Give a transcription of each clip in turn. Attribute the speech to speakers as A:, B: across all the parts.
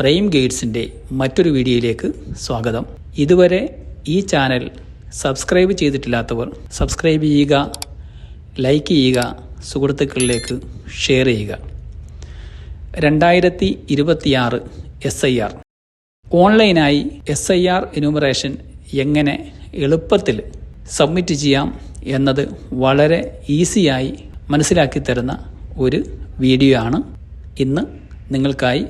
A: Prime ഗൈഡ്സിന്റെ മറ്റൊരു വീഡിയോയിലേക്ക് സ്വാഗതം. ഇതുവരെ ഈ ചാനൽ സബ്സ്ക്രൈബ് ചെയ്തിട്ടില്ലാത്തവർ സബ്സ്ക്രൈബ് ചെയ്യുക ലൈക്ക് ചെയ്യുക സുഹൃത്തുക്കളിലേക്ക് ഷെയർ ചെയ്യുക. രണ്ടായിരത്തി ഇരുപത്തിയാറ് എസ് ഐ ആർ. ഓൺലൈനായി എസ് ഐ ആർ എനുമറേഷൻ എങ്ങനെ എളുപ്പത്തിൽ സബ്മിറ്റ് ചെയ്യാം എന്നത് വളരെ ഈസിയായി മനസ്സിലാക്കി തരുന്ന ഒരു വീഡിയോ ആണ് ഇന്ന് നിങ്ങൾക്കായി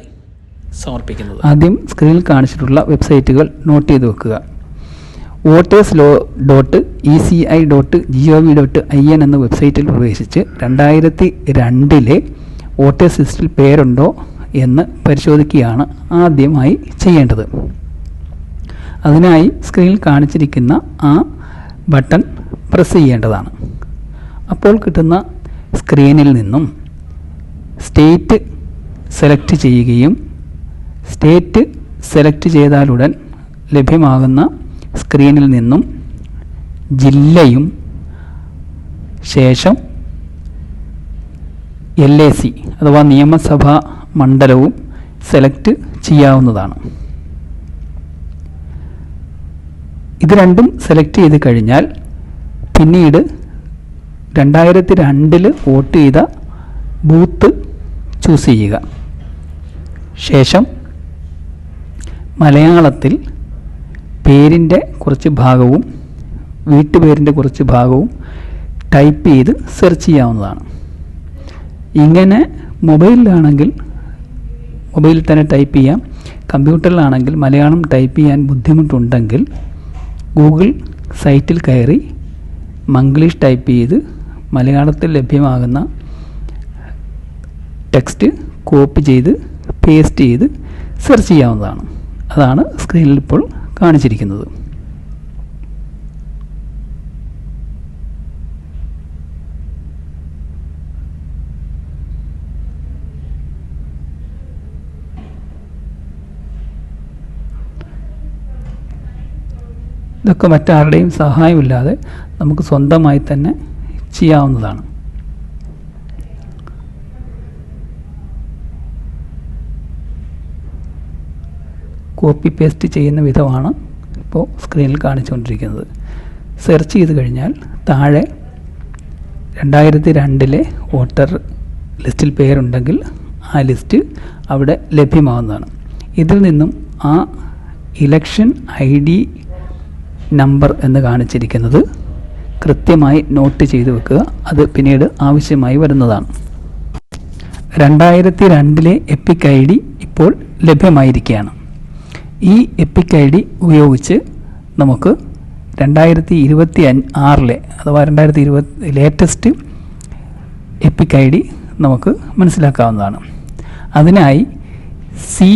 A: സമർപ്പിക്കുന്നത്.
B: ആദ്യം സ്ക്രീനിൽ കാണിച്ചിട്ടുള്ള വെബ്സൈറ്റുകൾ നോട്ട് ചെയ്ത് വെക്കുക. Voters law dot E C I dot G O V dot I N എന്ന വെബ്സൈറ്റിൽ പ്രവേശിച്ച് രണ്ടായിരത്തി രണ്ടിലെ വോട്ടേഴ്സ് ലിസ്റ്റിൽ പേരുണ്ടോ എന്ന് പരിശോധിക്കുകയാണ് ആദ്യമായി ചെയ്യേണ്ടത്. അതിനായി സ്ക്രീനിൽ കാണിച്ചിരിക്കുന്ന ആ ബട്ടൺ പ്രസ് ചെയ്യേണ്ടതാണ്. അപ്പോൾ കിട്ടുന്ന സ്ക്രീനിൽ നിന്നും സ്റ്റേറ്റ് സെലക്ട് ചെയ്യുകയും സ്റ്റേറ്റ് സെലക്ട് ചെയ്താലുടൻ ലഭ്യമാകുന്ന സ്ക്രീനിൽ നിന്നും ജില്ലയും ശേഷം എൽ എ സി അഥവാ നിയമസഭാ മണ്ഡലവും സെലക്ട് ചെയ്യാവുന്നതാണ്. ഇത് രണ്ടും സെലക്ട് ചെയ്ത് കഴിഞ്ഞാൽ പിന്നീട് രണ്ടായിരത്തി രണ്ടിൽ വോട്ട് ചെയ്ത ബൂത്ത് ചൂസ് ചെയ്യുക. ശേഷം മലയാളത്തിൽ പേരിന്റെ കുറച്ച് ഭാഗവും വീട്ടുപേരിന്റെ കുറച്ച് ഭാഗവും ടൈപ്പ് ചെയ്ത് സെർച്ച് ചെയ്യാവുന്നതാണ്. ഇങ്ങനെ മൊബൈലിലാണെങ്കിൽ മൊബൈലിൽ തന്നെ ടൈപ്പ് ചെയ്യാം. കമ്പ്യൂട്ടറിലാണെങ്കിൽ മലയാളം ടൈപ്പ് ചെയ്യാൻ ബുദ്ധിമുട്ടുണ്ടെങ്കിൽ ഗൂഗിൾ സൈറ്റിൽ കയറി മംഗ്ലീഷ് ടൈപ്പ് ചെയ്ത് മലയാളത്തിൽ ലഭ്യമാകുന്ന ടെക്സ്റ്റ് കോപ്പി ചെയ്ത് പേസ്റ്റ് ചെയ്ത് സെർച്ച് ചെയ്യാവുന്നതാണ്. അതാണ് സ്ക്രീനിൽ ഇപ്പോൾ കാണിച്ചിരിക്കുന്നത്. ഇതൊക്കെ മറ്റാരുടെയും സഹായമില്ലാതെ നമുക്ക് സ്വന്തമായി തന്നെ ചെയ്യാവുന്നതാണ്. കോപ്പി പേസ്റ്റ് ചെയ്യുന്ന വിധമാണ് ഇപ്പോൾ സ്ക്രീനിൽ കാണിച്ചുകൊണ്ടിരിക്കുന്നത്. സെർച്ച് ചെയ്ത് കഴിഞ്ഞാൽ താഴെ രണ്ടായിരത്തി രണ്ടിലെ വോട്ടർ ലിസ്റ്റിൽ പേരുണ്ടെങ്കിൽ ആ ലിസ്റ്റ് അവിടെ ലഭ്യമാവുന്നതാണ്. ഇതിൽ നിന്നും ആ ഇലക്ഷൻ ഐ ഡി നമ്പർ എന്ന് കാണിച്ചിരിക്കുന്നത് കൃത്യമായി നോട്ട് ചെയ്ത് വെക്കുക. അത് പിന്നീട് ആവശ്യമായി വരുന്നതാണ്. രണ്ടായിരത്തി രണ്ടിലെ എപ്പിക് ഐ ഡി ഇപ്പോൾ ലഭ്യമായിരിക്കുകയാണ്. ഈ എപ്പിക് ഐ ഡി ഉപയോഗിച്ച് നമുക്ക് രണ്ടായിരത്തി ഇരുപത്തി ആറിലെ അഥവാ രണ്ടായിരത്തി ഇരുപത്തി ലേറ്റസ്റ്റ് എപ്പിക് ഐ ഡി നമുക്ക് മനസ്സിലാക്കാവുന്നതാണ്. അതിനായി സി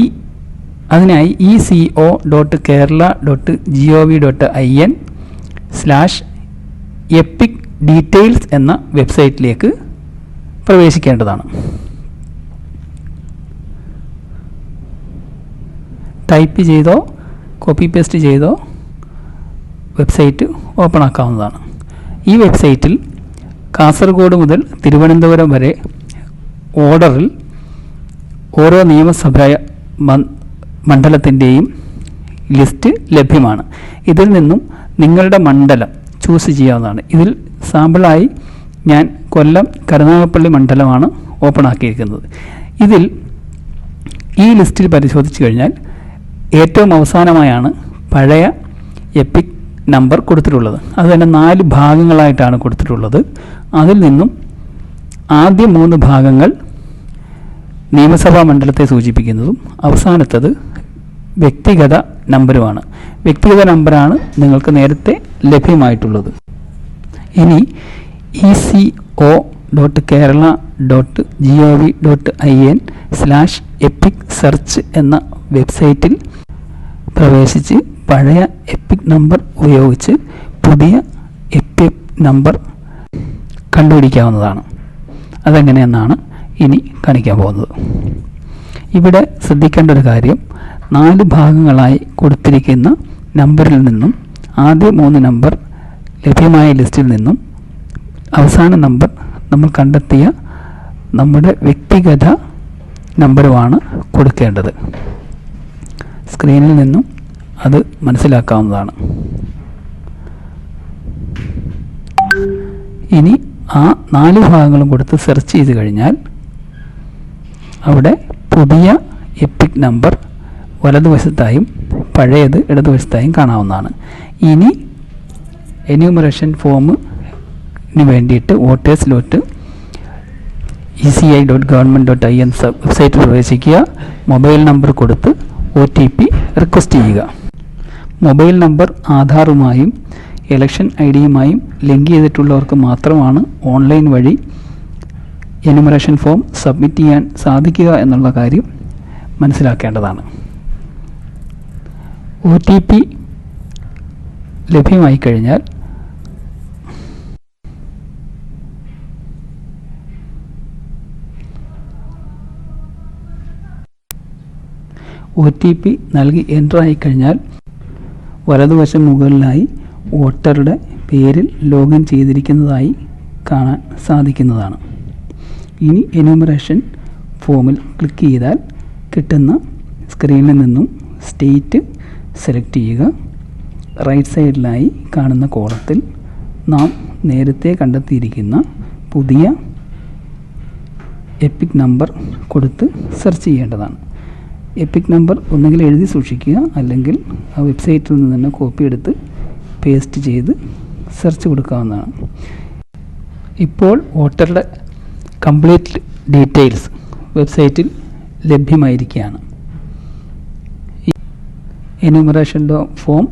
B: അതിനായി E C O dot Kerala dot G O V dot I N slash EPIC details എന്ന വെബ്സൈറ്റിലേക്ക് പ്രവേശിക്കേണ്ടതാണ്. ടൈപ്പ് ചെയ്തോ കോപ്പി പേസ്റ്റ് ചെയ്തോ വെബ്സൈറ്റ് ഓപ്പൺ ആക്കാവുന്നതാണ്. ഈ വെബ്സൈറ്റിൽ കാസർഗോഡ് മുതൽ തിരുവനന്തപുരം വരെ ഓർഡറിൽ ഓരോ നിയമസഭ മണ്ഡലത്തിന്റെയും ലിസ്റ്റ് ലഭ്യമാണ്. ഇതിൽ നിന്നും നിങ്ങളുടെ മണ്ഡലം ചൂസ് ചെയ്യാവുന്നതാണ്. ഇതിൽ സാമ്പിളായി ഞാൻ കൊല്ലം കരുനാഗപ്പള്ളി മണ്ഡലമാണ് ഓപ്പൺ ആക്കിയിരിക്കുന്നത്. ഇതിൽ ഈ ലിസ്റ്റിൽ പരിശോധിച്ചു കഴിഞ്ഞാൽ ഏറ്റവും അവസാനമായാണ് പഴയ എപ്പിക് നമ്പർ കൊടുത്തിട്ടുള്ളത്. അത് തന്നെ നാല് ഭാഗങ്ങളായിട്ടാണ് കൊടുത്തിട്ടുള്ളത്. അതിൽ നിന്നും ആദ്യ മൂന്ന് ഭാഗങ്ങൾ നിയമസഭാ മണ്ഡലത്തെ സൂചിപ്പിക്കുന്നതും അവസാനത്തത് വ്യക്തിഗത നമ്പരുമാണ്. വ്യക്തിഗത നമ്പറാണ് നിങ്ങൾക്ക് നേരത്തെ ലഭ്യമായിട്ടുള്ളത്. ഇനി E C O dot Kerala dot G O V dot I N slash EPIC search എന്ന വെബ്സൈറ്റിൽ പ്രവേശിച്ച് പഴയ എപ്പിക് നമ്പർ ഉപയോഗിച്ച് പുതിയ എപ്പിക് നമ്പർ കണ്ടുപിടിക്കാവുന്നതാണ്. അതെങ്ങനെയെന്നാണ് ഇനി കാണിക്കാൻ പോകുന്നത്. ഇവിടെ ശ്രദ്ധിക്കേണ്ട ഒരു കാര്യം നാല് ഭാഗങ്ങളായി കൊടുത്തിരിക്കുന്ന നമ്പറിൽ നിന്നും ആദ്യ മൂന്ന് നമ്പർ ലഭ്യമായ ലിസ്റ്റിൽ നിന്നും അവസാന നമ്പർ നമ്മൾ കണ്ടെത്തിയ നമ്മുടെ വ്യക്തിഗത നമ്പറുമാണ് കൊടുക്കേണ്ടത്. സ്ക്രീനിൽ നിന്നും അത് മനസ്സിലാക്കാവുന്നതാണ്. ഇനി ആ നാല് ഭാഗങ്ങളും കൊടുത്ത് സെർച്ച് ചെയ്ത് കഴിഞ്ഞാൽ അവിടെ പുതിയ എപ്പിക് നമ്പർ വലതുവശത്തായും പഴയത് ഇടതുവശത്തായും കാണാവുന്നതാണ്. ഇനി എന്യൂമറേഷൻ ഫോമിന് വേണ്ടിയിട്ട് voters lot E C I dot government dot I N വെബ്സൈറ്റിൽ പ്രവേശിക്കുക. മൊബൈൽ നമ്പർ കൊടുത്ത് ഒ ടി പി റിക്വസ്റ്റ് ചെയ്യുക. മൊബൈൽ നമ്പർ ആധാറുമായും ഇലക്ഷൻ ഐ ഡിയുമായും ലിങ്ക് ചെയ്തിട്ടുള്ളവർക്ക് മാത്രമാണ് ഓൺലൈൻ വഴി എനുമറേഷൻ ഫോം സബ്മിറ്റ് ചെയ്യാൻ സാധിക്കുക എന്നുള്ള കാര്യം മനസ്സിലാക്കേണ്ടതാണ്. ഒ ടി പി ലഭ്യമായി കഴിഞ്ഞാൽ ഒ ടി പി നൽകി എന്റർ ആയിക്കഴിഞ്ഞാൽ വലതുവശം മുകളിലായി വോട്ടറുടെ പേരിൽ ലോഗിൻ ചെയ്തിരിക്കുന്നതായി കാണാൻ സാധിക്കുന്നതാണ്. ഇനി എന്യൂമറേഷൻ ഫോമിൽ ക്ലിക്ക് ചെയ്താൽ കിട്ടുന്ന സ്ക്രീനിൽ നിന്നും സ്റ്റേറ്റ് സെലക്ട് ചെയ്യുക. റൈറ്റ് സൈഡിലായി കാണുന്ന കോളത്തിൽ നാം നേരത്തെ കണ്ടെത്തിയിരിക്കുന്ന പുതിയ എപ്പിക് നമ്പർ കൊടുത്ത് സെർച്ച് ചെയ്യേണ്ടതാണ്. എപ്പിക് നമ്പർ ഒന്നുകിൽ എഴുതി സൂക്ഷിക്കുക അല്ലെങ്കിൽ ആ വെബ്സൈറ്റിൽ നിന്ന് തന്നെ കോപ്പി എടുത്ത് പേസ്റ്റ് ചെയ്ത് സെർച്ച് കൊടുക്കാവുന്നതാണ്. ഇപ്പോൾ വോട്ടറുടെ കംപ്ലീറ്റ് ഡീറ്റെയിൽസ് വെബ്സൈറ്റിൽ ലഭ്യമായിരിക്കുകയാണ്. എന്യൂമറേഷന്റെ ഫോം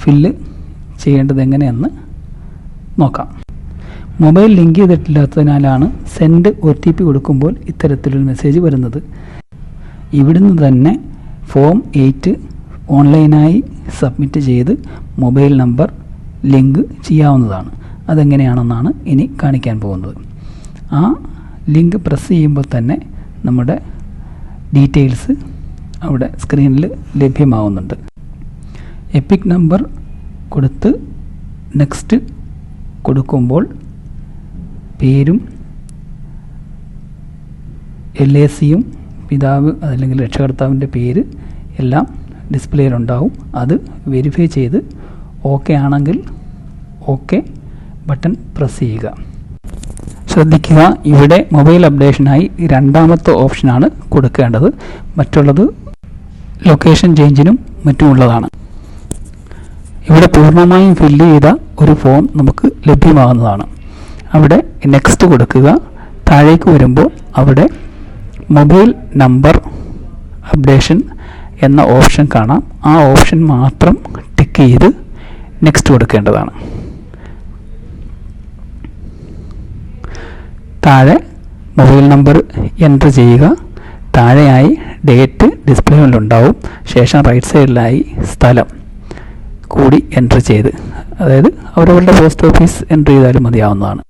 B: ഫില്ല് ചെയ്യേണ്ടത് എങ്ങനെയെന്ന് നോക്കാം. മൊബൈൽ ലിങ്ക് ചെയ്തിട്ടില്ലാത്തതിനാലാണ് സെൻഡ് ഒ ടി പി കൊടുക്കുമ്പോൾ ഇത്തരത്തിലൊരു മെസ്സേജ് വരുന്നത്. ഇവിടുന്ന് തന്നെ ഫോം എയ്റ്റ് ഓൺലൈനായി സബ്മിറ്റ് ചെയ്ത് മൊബൈൽ നമ്പർ ലിങ്ക് ചെയ്യാവുന്നതാണ്. അതെങ്ങനെയാണെന്നാണ് ഇനി കാണിക്കാൻ പോകുന്നത്. ആ ലിങ്ക് പ്രസ് ചെയ്യുമ്പോൾ തന്നെ നമ്മുടെ ഡീറ്റെയിൽസ് അവിടെ സ്ക്രീനിൽ ലഭ്യമാവുന്നുണ്ട്. എപ്പിക് നമ്പർ കൊടുത്ത് നെക്സ്റ്റ് കൊടുക്കുമ്പോൾ പേരും എൽ എ സിയും പിതാവ് അതല്ലെങ്കിൽ രക്ഷകർത്താവിന്റെ പേര് എല്ലാം ഡിസ്പ്ലേയിലുണ്ടാവും. അത് വെരിഫൈ ചെയ്ത് ഓക്കെ ആണെങ്കിൽ ഓക്കെ ബട്ടൺ പ്രസ് ചെയ്യുക. ശ്രദ്ധിക്കുക ഇവിടെ മൊബൈൽ അപ്ഡേഷനായി രണ്ടാമത്തെ ഓപ്ഷനാണ് കൊടുക്കേണ്ടത്. മറ്റുള്ളത് ലൊക്കേഷൻ ചേഞ്ചിനും മറ്റുമുള്ളതാണ് ഇവിടെ പൂർണമായും ഫില്ല് ചെയ്ത ഒരു ഫോം നമുക്ക് ലഭ്യമാകുന്നതാണ്. അവിടെ നെക്സ്റ്റ് കൊടുക്കുക. താഴേക്ക് വരുമ്പോൾ അവിടെ മൊബൈൽ നമ്പർ അപ്ഡേഷൻ എന്ന ഓപ്ഷൻ കാണാം. ആ ഓപ്ഷൻ മാത്രം ടിക്ക് ചെയ്ത് നെക്സ്റ്റ് കൊടുക്കേണ്ടതാണ്. താഴെ മൊബൈൽ നമ്പർ എന്റർ ചെയ്യുക. താഴെയായി ഡേറ്റ് ഉണ്ടാവും ശേഷം റൈറ്റ് സൈഡിലായി സ്ഥലം കൂടി എന്റർ ചെയ്ത്. അതായത് അവരവരുടെ പോസ്റ്റ് ഓഫീസ് എന്റർ ചെയ്താലും മതിയാവുന്നതാണ്.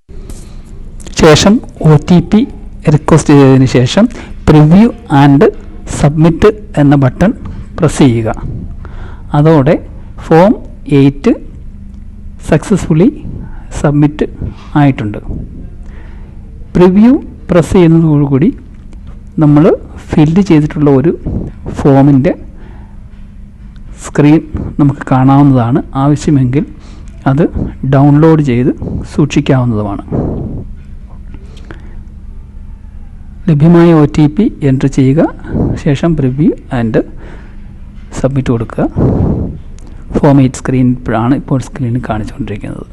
B: ശേഷം ഒ ടി പി റിക്വസ്റ്റ് ചെയ്തതിന് ശേഷം പ്രിവ്യൂ ആൻഡ് സബ്മിറ്റ് എന്ന ബട്ടൺ പ്രസ് ചെയ്യുക. അതോടെ ഫോം എയ്റ്റ് സക്സസ്ഫുള്ളി സബ്മിറ്റ് ആയിട്ടുണ്ട്. പ്രിവ്യൂ പ്രസ് ചെയ്യുന്നതോടുകൂടി നമ്മൾ ഫില്ല് ചെയ്തിട്ടുള്ള ഒരു ഫോമിന്റെ സ്ക്രീൻ നമുക്ക് കാണാവുന്നതാണ്. ആവശ്യമെങ്കിൽ അത് ഡൗൺലോഡ് ചെയ്ത് സൂക്ഷിക്കാവുന്നതുമാണ്. ലഭ്യമായ ഒ ടി പി എന്റർ ചെയ്യുക. ശേഷം പ്രിവ്യൂ ആൻഡ് സബ്മിറ്റ് കൊടുക്കുക. ഫോം എയ്റ്റ് സ്ക്രീൻ ആണ് ഇപ്പോൾ സ്ക്രീനിൽ കാണിച്ചുകൊണ്ടിരിക്കുന്നത്.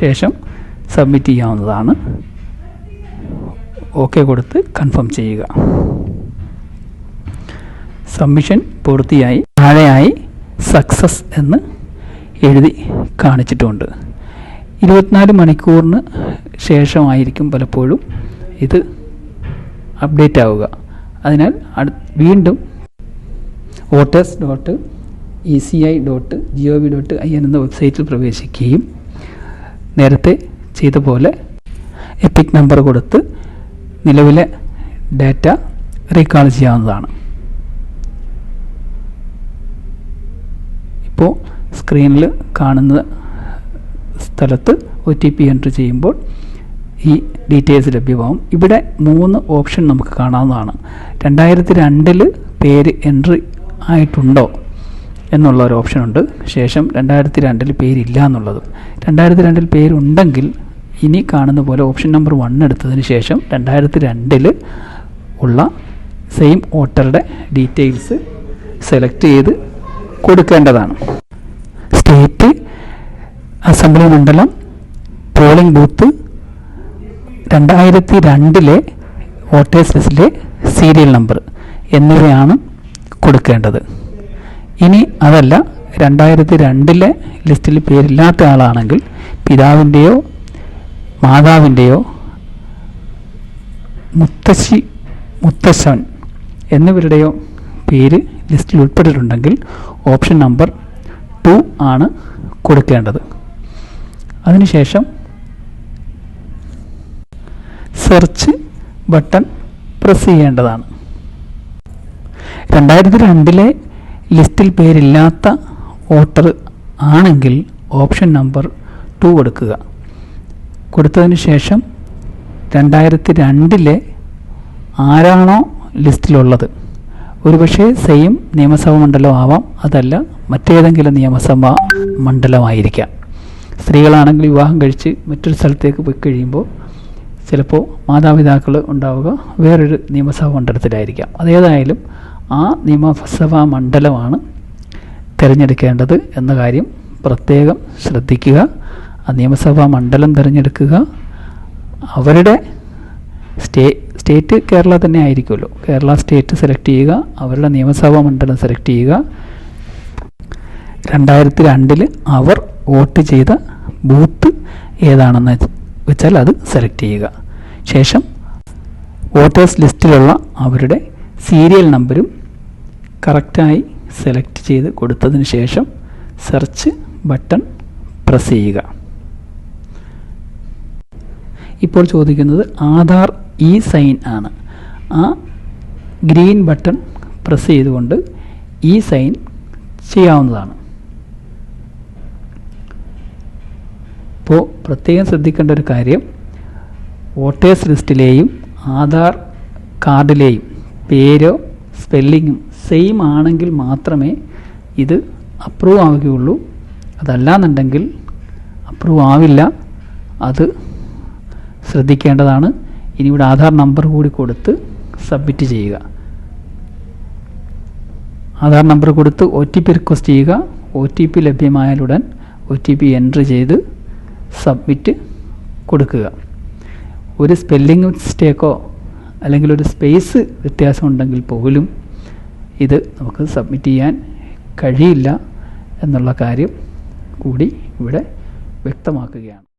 B: ശേഷം സബ്മിറ്റ് ചെയ്യാവുന്നതാണ്. ഓക്കെ കൊടുത്ത് കൺഫേം ചെയ്യുക. സബ്മിഷൻ പൂർത്തിയായി താഴെയായി സക്സസ് എന്ന് എഴുതി കാണിച്ചിട്ടുമുണ്ട് ഇരുപത്തിനാല് മണിക്കൂറിന് ശേഷമായിരിക്കും പലപ്പോഴും ഇത് അപ്ഡേറ്റ് ആവുക. അതിനാൽ വീണ്ടും voters dot E C I dot G O V dot I N എന്ന വെബ്സൈറ്റിൽ പ്രവേശിക്കുകയും നേരത്തെ ചെയ്ത പോലെ എപ്പിക് നമ്പർ കൊടുത്ത് നിലവിലെ ഡാറ്റ റീകാൾ ചെയ്യാവുന്നതാണ്. ഇപ്പോൾ സ്ക്രീനിൽ കാണുന്ന സ്ഥലത്ത് ഒ ടി പി എൻട്രി ചെയ്യുമ്പോൾ ഈ ഡീറ്റെയിൽസ് ലഭ്യമാവും. ഇവിടെ മൂന്ന് ഓപ്ഷൻ നമുക്ക് കാണാവുന്നതാണ്. രണ്ടായിരത്തി രണ്ടിൽ പേര് എൻട്രി ആയിട്ടുണ്ടോ എന്നുള്ള ഒരു ഓപ്ഷനുണ്ട് ശേഷം രണ്ടായിരത്തി രണ്ടിൽ പേരില്ല എന്നുള്ളതും. രണ്ടായിരത്തി രണ്ടിൽ പേരുണ്ടെങ്കിൽ ഇനി കാണുന്ന പോലെ ഓപ്ഷൻ നമ്പർ വൺ എടുത്തതിന് ശേഷം രണ്ടായിരത്തി രണ്ടിൽ ഉള്ള സെയിം വോട്ടറുടെ ഡീറ്റെയിൽസ് സെലക്ട് ചെയ്ത് കൊടുക്കേണ്ടതാണ്. സ്റ്റേറ്റ് അസംബ്ലി മണ്ഡലം പോളിംഗ് ബൂത്ത് രണ്ടായിരത്തി രണ്ടിലെ വോട്ടേഴ്സ് ലിസ്റ്റിലെ സീരിയൽ നമ്പർ എന്നിവയാണ് കൊടുക്കേണ്ടത്. ഇനി അതല്ല രണ്ടായിരത്തി രണ്ടിലെ ലിസ്റ്റിൽ പേരില്ലാത്ത ആളാണെങ്കിൽ പിതാവിന്റെയോ മാതാവിന്റെയോ മുത്തശ്ശി മുത്തശ്ശൻ എന്നിവരുടെയോ പേര് ലിസ്റ്റിൽ ഉൾപ്പെട്ടിട്ടുണ്ടെങ്കിൽ ഓപ്ഷൻ നമ്പർ ടു ആണ് കൊടുക്കേണ്ടത്. അതിനുശേഷം സെർച്ച് ബട്ടൺ പ്രസ് ചെയ്യേണ്ടതാണ്. രണ്ടായിരത്തി രണ്ടിലെ ലിസ്റ്റിൽ പേരില്ലാത്ത വോട്ടർ ആണെങ്കിൽ ഓപ്ഷൻ നമ്പർ ടു കൊടുക്കുക. കൊടുത്തതിന് ശേഷം രണ്ടായിരത്തി രണ്ടിലെ ആരാണോ ലിസ്റ്റിലുള്ളത് ഒരുപക്ഷെ സെയിം നിയമസഭാ മണ്ഡലം ആവാം അതല്ല മറ്റേതെങ്കിലും നിയമസഭാ മണ്ഡലമായിരിക്കാം. സ്ത്രീകളാണെങ്കിൽ വിവാഹം കഴിച്ച് മറ്റൊരു സ്ഥലത്തേക്ക് പോയി കഴിയുമ്പോൾ ചിലപ്പോൾ മാതാപിതാക്കൾ ഉണ്ടാവുക വേറൊരു നിയമസഭാ മണ്ഡലത്തിലായിരിക്കാം. അതേതായാലും ആ നിയമസഭാ മണ്ഡലമാണ് തിരഞ്ഞെടുക്കേണ്ടത് എന്ന കാര്യം പ്രത്യേകം ശ്രദ്ധിക്കുക. ആ നിയമസഭാ മണ്ഡലം തിരഞ്ഞെടുക്കുക. അവരുടെ സ്റ്റേ സ്റ്റേറ്റ് കേരള തന്നെ ആയിരിക്കുമല്ലോ. കേരള സ്റ്റേറ്റ് സെലക്ട് ചെയ്യുക അവരുടെ നിയമസഭാ മണ്ഡലം സെലക്ട് ചെയ്യുക. രണ്ടായിരത്തി രണ്ടിൽ അവർ വോട്ട് ചെയ്ത ബൂത്ത് ഏതാണെന്ന് വെച്ചാൽ അത് സെലക്ട് ചെയ്യുക. ശേഷം വോട്ടേഴ്സ് ലിസ്റ്റിലുള്ള അവരുടെ സീരിയൽ നമ്പരും കറക്റ്റായി സെലക്ട് ചെയ്ത് കൊടുത്തതിന് ശേഷം സെർച്ച് ബട്ടൺ പ്രസ് ചെയ്യുക. ഇപ്പോൾ ചോദിക്കുന്നത് ആധാർ ഇ സൈൻ ആണ്. ആ ഗ്രീൻ ബട്ടൺ പ്രസ് ചെയ്തുകൊണ്ട് ഇ സൈൻ ചെയ്യാവുന്നതാണ്. ഇപ്പോൾ പ്രത്യേകം ശ്രദ്ധിക്കേണ്ട ഒരു കാര്യം വോട്ടേഴ്സ് ലിസ്റ്റിലെയും ആധാർ കാർഡിലെയും പേരോ സ്പെല്ലിങ്ങും സെയിം ആണെങ്കിൽ മാത്രമേ ഇത് അപ്രൂവ് ആവുകയുള്ളൂ. അതല്ലാന്നുണ്ടെങ്കിൽ അപ്രൂവ് ആവില്ല. അത് ശ്രദ്ധിക്കേണ്ടതാണ്. ഇനി ഇവിടെ ആധാർ നമ്പർ കൂടി കൊടുത്ത് സബ്മിറ്റ് ചെയ്യുക. ആധാർ നമ്പർ കൊടുത്ത് ഒ ടി പി റിക്വസ്റ്റ് ചെയ്യുക. ഒ ടി പി ലഭ്യമായാലുടൻ ഒ ടി പി എൻട്രി ചെയ്ത് സബ്മിറ്റ് കൊടുക്കുക. ഒരു സ്പെല്ലിംഗ് മിസ്റ്റേക്കോ അല്ലെങ്കിൽ ഒരു സ്പേസ് വ്യത്യാസം ഉണ്ടെങ്കിൽ പോലും ഇത് നമുക്ക് സബ്മിറ്റ് ചെയ്യാൻ കഴിയില്ല എന്നുള്ള കാര്യം കൂടി ഇവിടെ വ്യക്തമാക്കുകയാണ്.